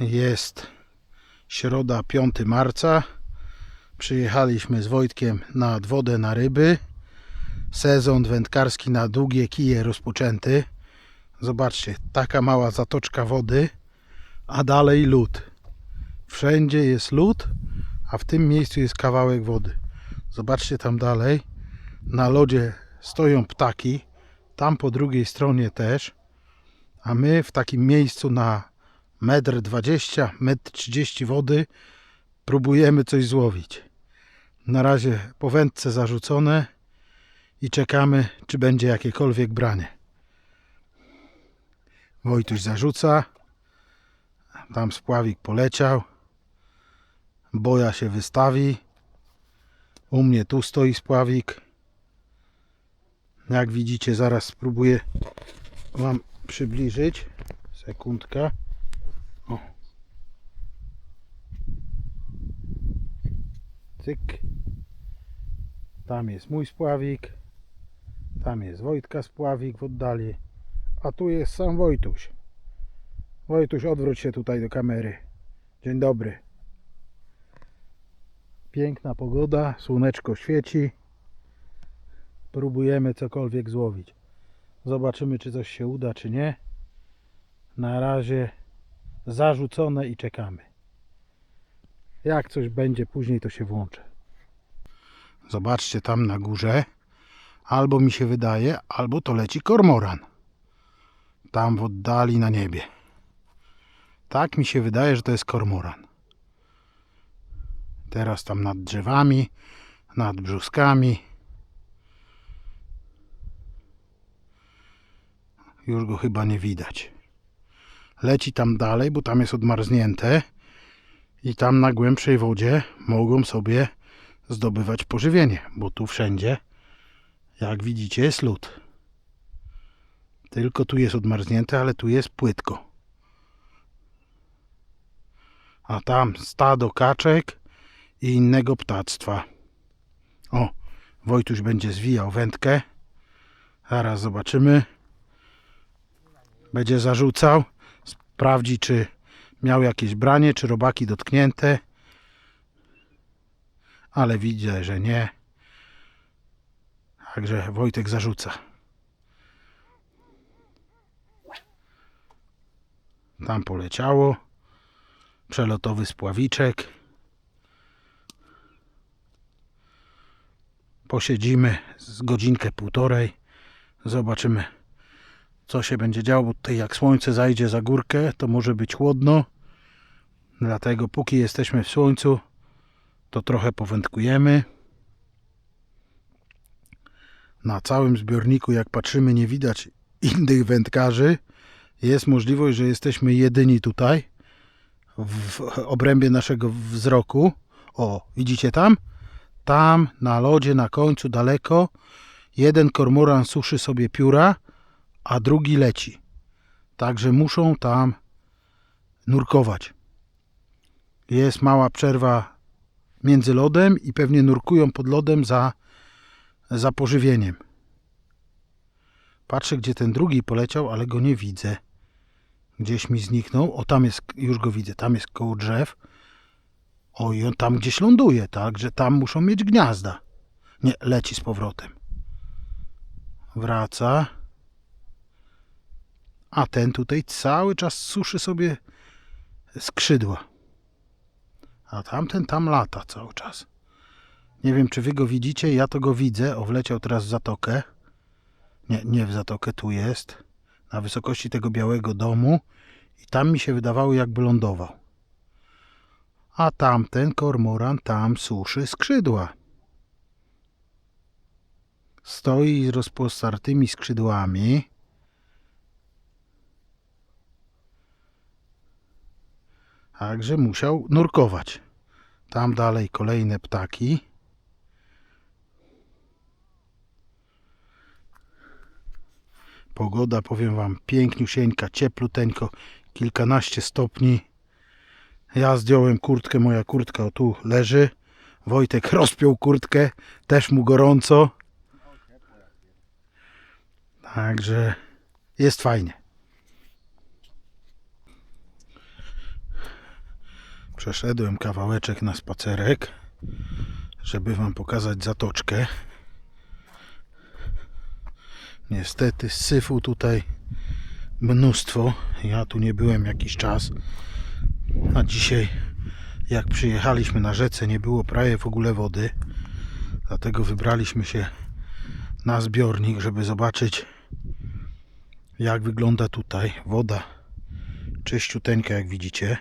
Jest środa 5 marca. Przyjechaliśmy z Wojtkiem nad wodę na ryby. Sezon wędkarski na długie kije rozpoczęty. Zobaczcie, taka mała zatoczka wody, a dalej lód. Wszędzie jest lód, a w tym miejscu jest kawałek wody. Zobaczcie tam dalej. Na lodzie stoją ptaki, tam po drugiej stronie też. A my w takim miejscu na metr 20, metr 30 wody próbujemy coś złowić. Na razie po wędce zarzucone i czekamy, czy będzie jakiekolwiek branie. Wojtuś zarzuca. Tam spławik poleciał. Boja się wystawi. U mnie tu stoi spławik. Jak widzicie, zaraz spróbuję Wam przybliżyć. Sekundka. Cyk. Tam jest mój spławik. Tam jest Wojtka spławik w oddali. A tu jest sam Wojtuś. Wojtuś, odwróć się tutaj do kamery. Dzień dobry. Piękna pogoda, słoneczko świeci. Próbujemy cokolwiek złowić. Zobaczymy, czy coś się uda, czy nie. Na razie zarzucone i czekamy. Jak coś będzie później, to się włączę. Zobaczcie tam na górze. Albo mi się wydaje, albo to leci kormoran. Tam w oddali na niebie. Tak mi się wydaje, że to jest kormoran. Teraz tam nad drzewami, nad brzuskami. Już go chyba nie widać. Leci tam dalej, bo tam jest odmarznięte i tam na głębszej wodzie mogą sobie zdobywać pożywienie, bo tu wszędzie, jak widzicie, jest lód. Tylko tu jest odmarznięte, ale tu jest płytko. A tam stado kaczek i innego ptactwa. O, Wojtuś będzie zwijał wędkę. Zaraz zobaczymy. Będzie zarzucał. Sprawdzi, czy miał jakieś branie, czy robaki dotknięte. Ale widzę, że nie. Także Wojtek zarzuca. Tam poleciało. Przelotowy spławiczek. Posiedzimy z godzinkę, półtorej. Zobaczymy, co się będzie działo, bo tutaj jak słońce zajdzie za górkę, to może być chłodno. Dlatego póki jesteśmy w słońcu, to trochę powędkujemy. Na całym zbiorniku, jak patrzymy, nie widać innych wędkarzy. Jest możliwość, że jesteśmy jedyni tutaj w obrębie naszego wzroku. O, widzicie tam? Tam na lodzie, na końcu, daleko, jeden kormoran suszy sobie pióra, a drugi leci. Także muszą tam nurkować. Jest mała przerwa między lodem i pewnie nurkują pod lodem za, za pożywieniem. Patrzę, gdzie ten drugi poleciał, ale go nie widzę. Gdzieś mi zniknął. O, tam jest, już go widzę, tam jest koło drzew. O, i on tam gdzieś ląduje, tak, że tam muszą mieć gniazda. Nie, leci z powrotem. Wraca. A ten tutaj cały czas suszy sobie skrzydła. A tamten tam lata cały czas. Nie wiem, czy wy go widzicie, ja to go widzę. O, wleciał teraz w zatokę. Nie, nie w zatokę, tu jest. Na wysokości tego białego domu. I tam mi się wydawało, jakby lądował. A tamten kormoran tam suszy skrzydła. Stoi z rozpostartymi skrzydłami. Także musiał nurkować. Tam dalej kolejne ptaki. Pogoda, powiem Wam, piękniusieńka, ciepluteńko, kilkanaście stopni. Ja zdjąłem kurtkę, moja kurtka o tu leży. Wojtek rozpiął kurtkę, też mu gorąco. Także jest fajnie. Przeszedłem kawałeczek na spacerek, żeby Wam pokazać zatoczkę. Niestety syfu tutaj mnóstwo. Ja tu nie byłem jakiś czas. A dzisiaj, jak przyjechaliśmy na rzece, nie było prawie w ogóle wody. Dlatego wybraliśmy się na zbiornik, żeby zobaczyć, jak wygląda tutaj woda. Czyściuteńka, jak widzicie.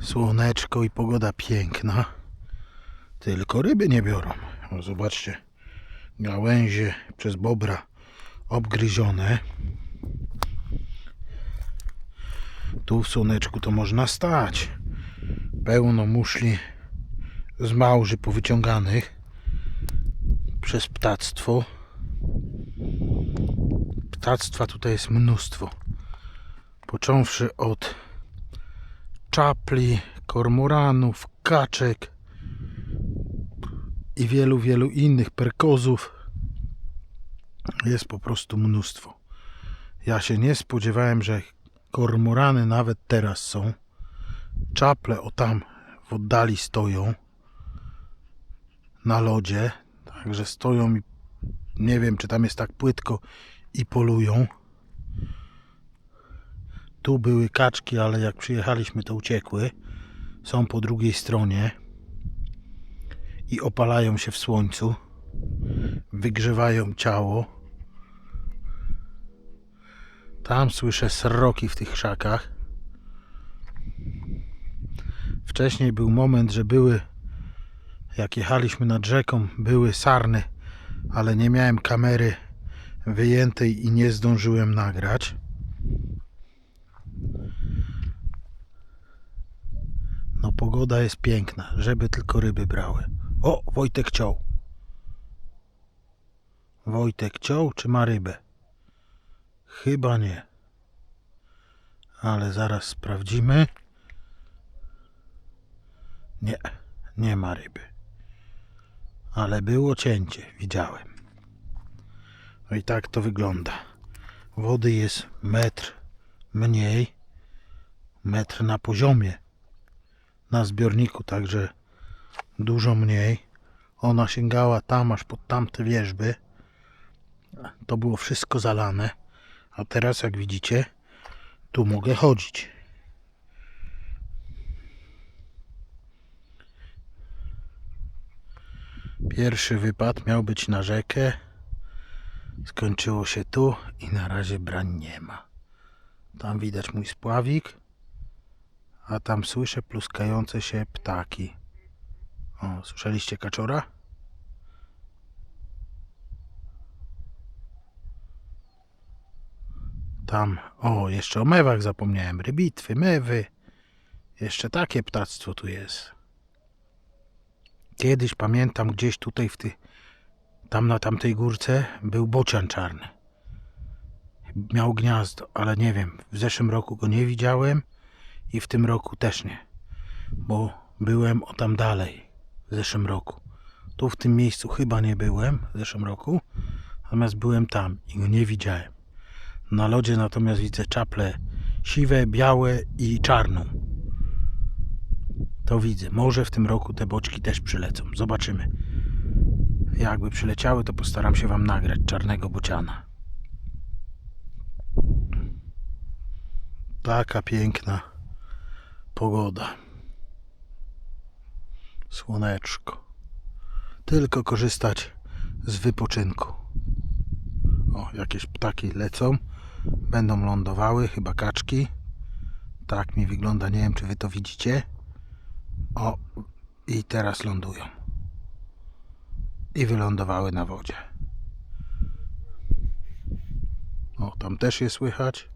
Słoneczko i pogoda piękna. Tylko ryby nie biorą. O, zobaczcie. Gałęzie przez bobra obgryzione. Tu w słoneczku to można stać. Pełno muszli z małży powyciąganych przez ptactwo. Ptactwa tutaj jest mnóstwo. Począwszy od czapli, kormoranów, kaczek i wielu, wielu innych perkozów. Jest po prostu mnóstwo. Ja się nie spodziewałem, że kormorany nawet teraz są. Czaple o tam w oddali stoją na lodzie. Także stoją i nie wiem, czy tam jest tak płytko i polują. Tu były kaczki, ale jak przyjechaliśmy, to uciekły. Są po drugiej stronie i opalają się w słońcu. Wygrzewają ciało. Tam słyszę sroki w tych krzakach. Wcześniej był moment, że były, jak jechaliśmy nad rzeką, były sarny, ale nie miałem kamery wyjętej i nie zdążyłem nagrać. No pogoda jest piękna, żeby tylko ryby brały. O, Wojtek ciął. Wojtek ciął czy ma rybę? Chyba nie. Ale zaraz sprawdzimy. Nie, nie ma ryby. Ale było cięcie, widziałem. No i tak to wygląda. Wody jest metr mniej, metr na poziomie na zbiorniku, także dużo mniej. Ona sięgała tam aż pod tamte wierzby. To było wszystko zalane. A teraz jak widzicie, tu mogę chodzić. Pierwszy wypad miał być na rzekę. Skończyło się tu i na razie brań nie ma. Tam widać mój spławik a tam słyszę pluskające się ptaki. O, słyszeliście kaczora? Tam, o, jeszcze o mewach zapomniałem. Rybitwy, mewy. Jeszcze takie ptactwo tu jest. Kiedyś pamiętam gdzieś tutaj w tych, tam na tamtej górce był bocian czarny. Miał gniazdo, ale nie wiem, w zeszłym roku go nie widziałem i w tym roku też nie, bo byłem o tam dalej w zeszłym roku. Tu w tym miejscu chyba nie byłem w zeszłym roku, natomiast byłem tam i go nie widziałem. Na lodzie natomiast widzę czaple siwe, białe i czarną. To widzę. Może w tym roku te boczki też przylecą. Zobaczymy. Jakby przyleciały, to postaram się Wam nagrać czarnego bociana. Taka piękna pogoda. Słoneczko. Tylko korzystać z wypoczynku. O, jakieś ptaki lecą. Będą lądowały, chyba kaczki. Tak mi wygląda, nie wiem czy wy to widzicie. O, i teraz lądują. I wylądowały na wodzie. O, tam też je słychać.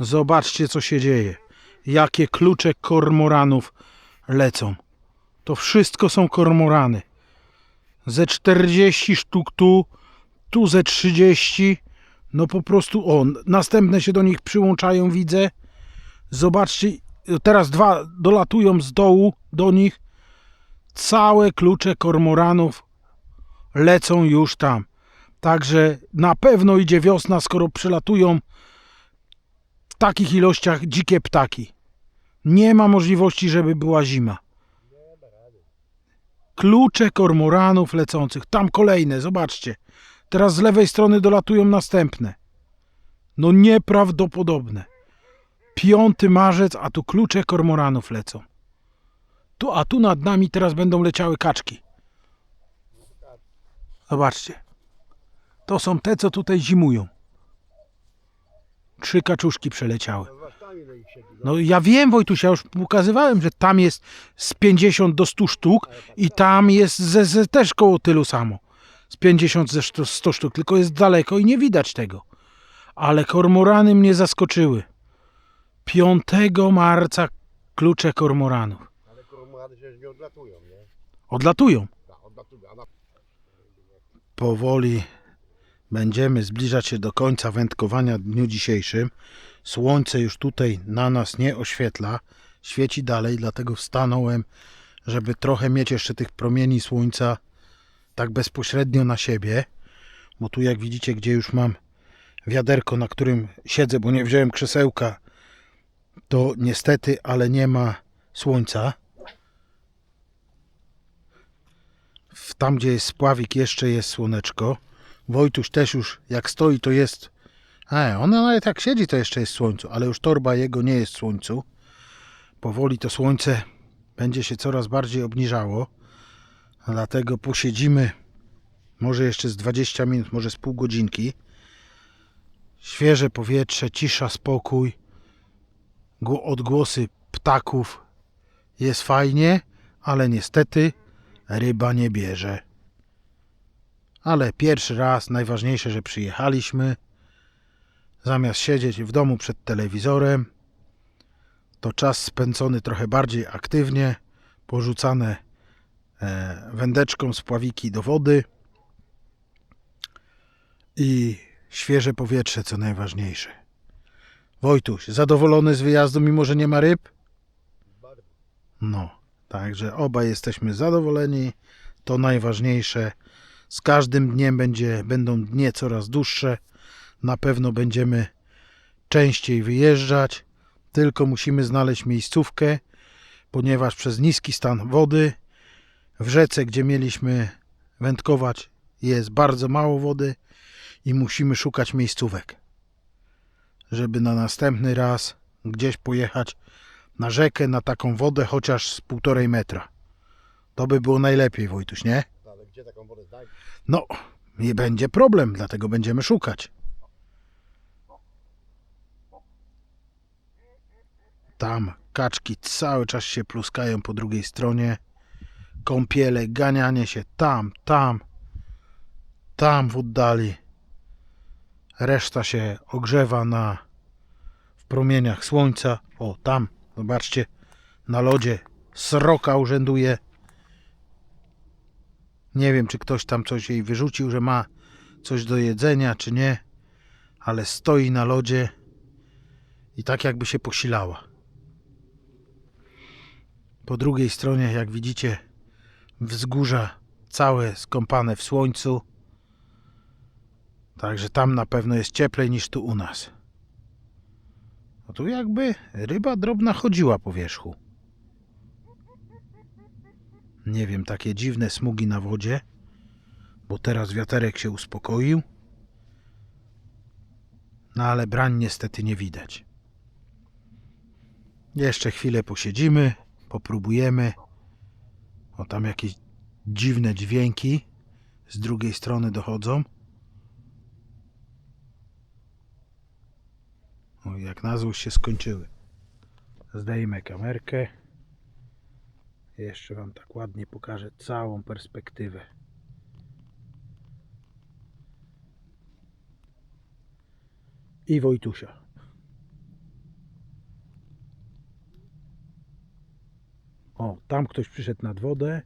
Zobaczcie, co się dzieje. Jakie klucze kormoranów lecą. To wszystko są kormorany. Ze 40 sztuk tu, tu ze 30. No po prostu, o, następne się do nich przyłączają, widzę. Zobaczcie, teraz dwa dolatują z dołu do nich. Całe klucze kormoranów lecą już tam. Także na pewno idzie wiosna, skoro przylatują w takich ilościach dzikie ptaki. Nie ma możliwości, żeby była zima. Klucze kormoranów lecących. Tam kolejne, zobaczcie. Teraz z lewej strony dolatują następne. No nieprawdopodobne. 5 marzec, a tu klucze kormoranów lecą. Tu, a tu nad nami teraz będą leciały kaczki. Zobaczcie. To są te, co tutaj zimują. Trzy kaczuszki przeleciały. No ja wiem, Wojtuś, ja już pokazywałem, że tam jest z 50 do 100 sztuk i tam jest ze, ze też koło tylu samo. Z 50 ze 100 100 sztuk, tylko jest daleko i nie widać tego. Ale kormorany mnie zaskoczyły. 5 marca klucze kormoranów. Ale kormorany się nie odlatują, nie? Odlatują. Tak, powoli będziemy zbliżać się do końca wędkowania w dniu dzisiejszym. Słońce już tutaj na nas nie oświetla, świeci dalej, dlatego wstanąłem, żeby trochę mieć jeszcze tych promieni słońca tak bezpośrednio na siebie. Bo tu jak widzicie, gdzie już mam wiaderko, na którym siedzę, bo nie wziąłem krzesełka, to niestety, ale nie ma słońca. Tam, gdzie jest spławik, jeszcze jest słoneczko. Wojtuś też już, jak stoi, to jest. E, ona nawet jak siedzi, to jeszcze jest słońcu, ale już torba jego nie jest słońcu. Powoli to słońce będzie się coraz bardziej obniżało. Dlatego posiedzimy może jeszcze z 20 minut, może z pół godzinki. Świeże powietrze, cisza, spokój, gło- odgłosy ptaków. Jest fajnie, ale niestety ryba nie bierze. Ale pierwszy raz, najważniejsze, że przyjechaliśmy. Zamiast siedzieć w domu przed telewizorem, to czas spędzony trochę bardziej aktywnie, porzucane e, wędeczką z pławiki do wody i świeże powietrze, co najważniejsze. Wojtuś, zadowolony z wyjazdu, mimo że nie ma ryb? No, także obaj jesteśmy zadowoleni. To najważniejsze. Z każdym dniem będzie, będą dnie coraz dłuższe. Na pewno będziemy częściej wyjeżdżać. Tylko musimy znaleźć miejscówkę, ponieważ przez niski stan wody w rzece, gdzie mieliśmy wędkować, jest bardzo mało wody i musimy szukać miejscówek, żeby na następny raz gdzieś pojechać na rzekę, na taką wodę chociaż z półtorej metra. To by było najlepiej, Wojtuś, nie? Gdzie taką wodę znajdzie? No, nie będzie problem, dlatego będziemy szukać. Tam kaczki cały czas się pluskają po drugiej stronie. Kąpiele, ganianie się tam, tam, tam w oddali. Reszta się ogrzewa na w promieniach słońca. O, tam, zobaczcie, na lodzie sroka urzęduje. Nie wiem, czy ktoś tam coś jej wyrzucił, że ma coś do jedzenia, czy nie, ale stoi na lodzie i tak jakby się posilała. Po drugiej stronie, jak widzicie, wzgórza całe skąpane w słońcu. Także tam na pewno jest cieplej niż tu u nas. No tu jakby ryba drobna chodziła po wierzchu. Nie wiem, takie dziwne smugi na wodzie, bo teraz wiaterek się uspokoił. No ale brań niestety nie widać. Jeszcze chwilę posiedzimy, popróbujemy. O tam jakieś dziwne dźwięki z drugiej strony dochodzą. O, jak na złość się skończyły. Zdejmę kamerkę. Jeszcze Wam tak ładnie pokażę całą perspektywę. I Wojtusia. O, tam ktoś przyszedł nad wodę.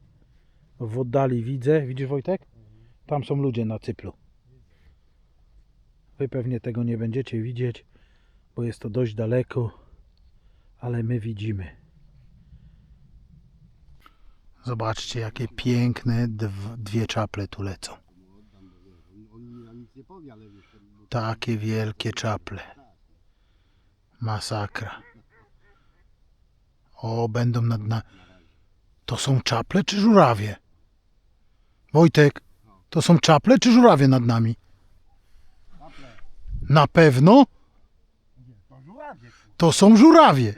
W oddali widzę. Widzisz Wojtek? Tam są ludzie na cyplu. Wy pewnie tego nie będziecie widzieć, bo jest to dość daleko, ale my widzimy. Zobaczcie, jakie piękne dw- dwie czaple tu lecą. Takie wielkie czaple. Masakra. O, będą nad na... To są czaple czy żurawie? Wojtek, to są czaple czy żurawie nad nami? Na pewno to są żurawie.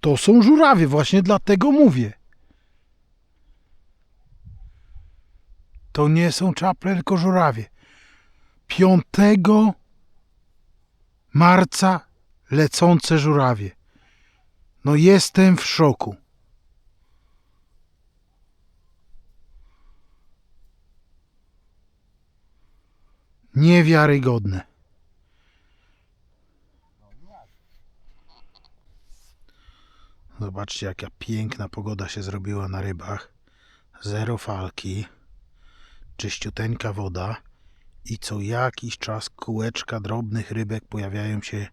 To są żurawie, właśnie dlatego mówię. To nie są czaple, tylko żurawie. 5 marca lecące żurawie. No jestem w szoku. Niewiarygodne. Zobaczcie, jaka piękna pogoda się zrobiła na rybach. Zero falki, czyściuteńka woda i co jakiś czas kółeczka drobnych rybek pojawiają się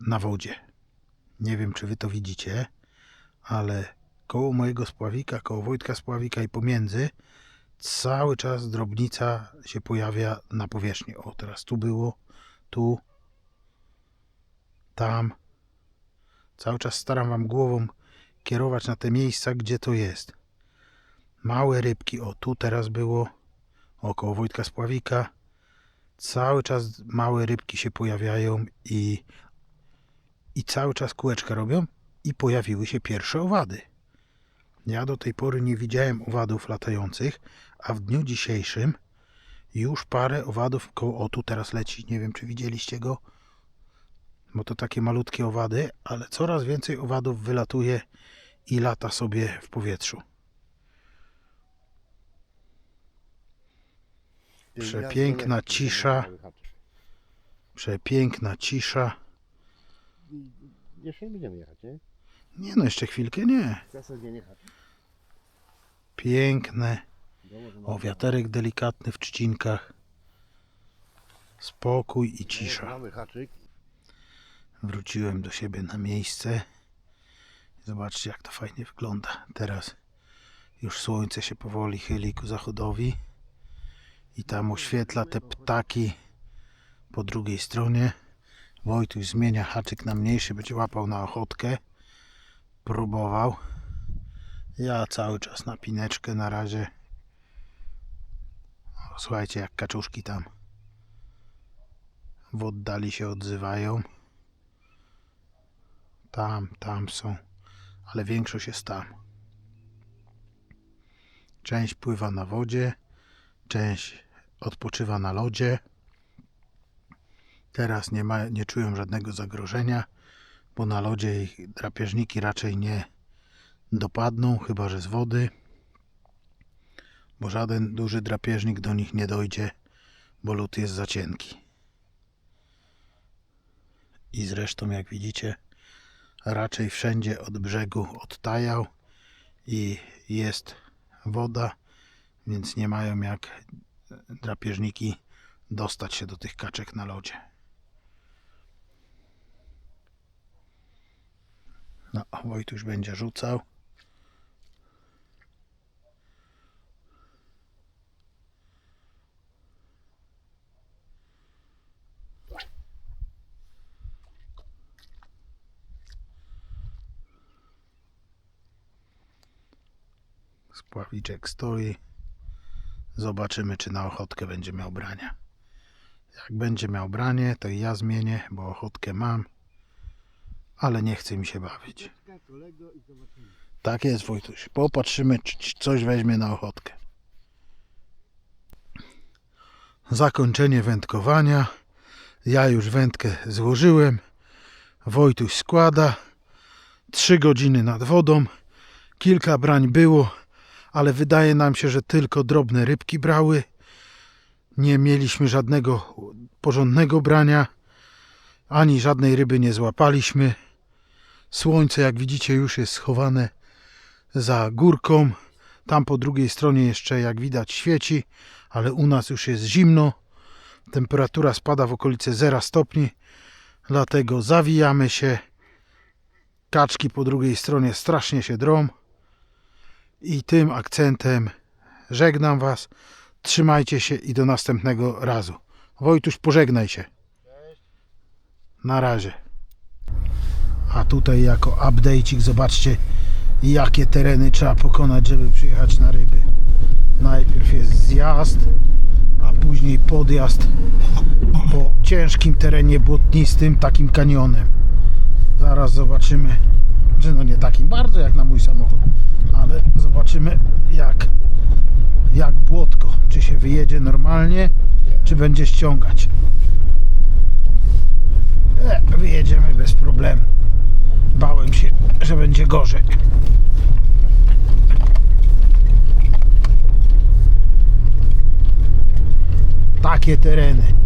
na wodzie. Nie wiem, czy wy to widzicie, ale koło mojego spławika, koło Wojtka spławika i pomiędzy cały czas drobnica się pojawia na powierzchni. O, teraz tu było, tu, tam. Cały czas staram wam głową kierować na te miejsca, gdzie to jest. Małe rybki, o tu teraz było, około Wojtka Spławika. Cały czas małe rybki się pojawiają i, i cały czas kółeczka robią i pojawiły się pierwsze owady. Ja do tej pory nie widziałem owadów latających, a w dniu dzisiejszym już parę owadów koło, o tu teraz leci, nie wiem czy widzieliście go, bo to takie malutkie owady, ale coraz więcej owadów wylatuje i lata sobie w powietrzu. Przepiękna cisza. Przepiękna cisza. Jeszcze nie będziemy jechać, nie? Nie no, jeszcze chwilkę nie. Czasem nie jechać. Piękne. O, wiaterek delikatny w trzcinkach. Spokój i cisza. Wróciłem do siebie na miejsce. Zobaczcie, jak to fajnie wygląda. Teraz już słońce się powoli chyli ku zachodowi. I tam oświetla te ptaki po drugiej stronie. Wojtuś zmienia haczyk na mniejszy, będzie łapał na ochotkę. Próbował. Ja cały czas na pineczkę na razie. O, słuchajcie, jak kaczuszki tam w oddali się odzywają. Tam, tam są, ale większość jest tam. Część pływa na wodzie, część odpoczywa na lodzie. Teraz nie, ma, nie czują żadnego zagrożenia, bo na lodzie ich drapieżniki raczej nie dopadną, chyba że z wody, bo żaden duży drapieżnik do nich nie dojdzie, bo lód jest za cienki. I zresztą, jak widzicie, raczej wszędzie od brzegu odtajał i jest woda, więc nie mają jak drapieżniki dostać się do tych kaczek na lodzie. No, Wojtuś będzie rzucał. Spławiczek stoi. Zobaczymy, czy na ochotkę będzie miał brania. Jak będzie miał branie, to i ja zmienię, bo ochotkę mam, ale nie chce mi się bawić. Tak jest, Wojtuś. Popatrzymy, czy coś weźmie na ochotkę. Zakończenie wędkowania. Ja już wędkę złożyłem. Wojtuś składa. Trzy godziny nad wodą. Kilka brań było, ale wydaje nam się, że tylko drobne rybki brały. Nie mieliśmy żadnego porządnego brania, ani żadnej ryby nie złapaliśmy. Słońce, jak widzicie, już jest schowane za górką. Tam po drugiej stronie jeszcze, jak widać, świeci, ale u nas już jest zimno. Temperatura spada w okolice 0 stopni, dlatego zawijamy się. Kaczki po drugiej stronie strasznie się drą. I tym akcentem żegnam Was. Trzymajcie się i do następnego razu. Wojtuś, pożegnaj się. Na razie. A tutaj jako update'ik zobaczcie jakie tereny trzeba pokonać, żeby przyjechać na ryby. Najpierw jest zjazd, a później podjazd po ciężkim terenie błotnistym, takim kanionem. Zaraz zobaczymy, że no nie takim bardzo jak na mój samochód, ale zobaczymy jak, jak błotko, czy się wyjedzie normalnie, czy będzie ściągać. E, wyjedziemy bez problemu. Bałem się, że będzie gorzej. Takie tereny.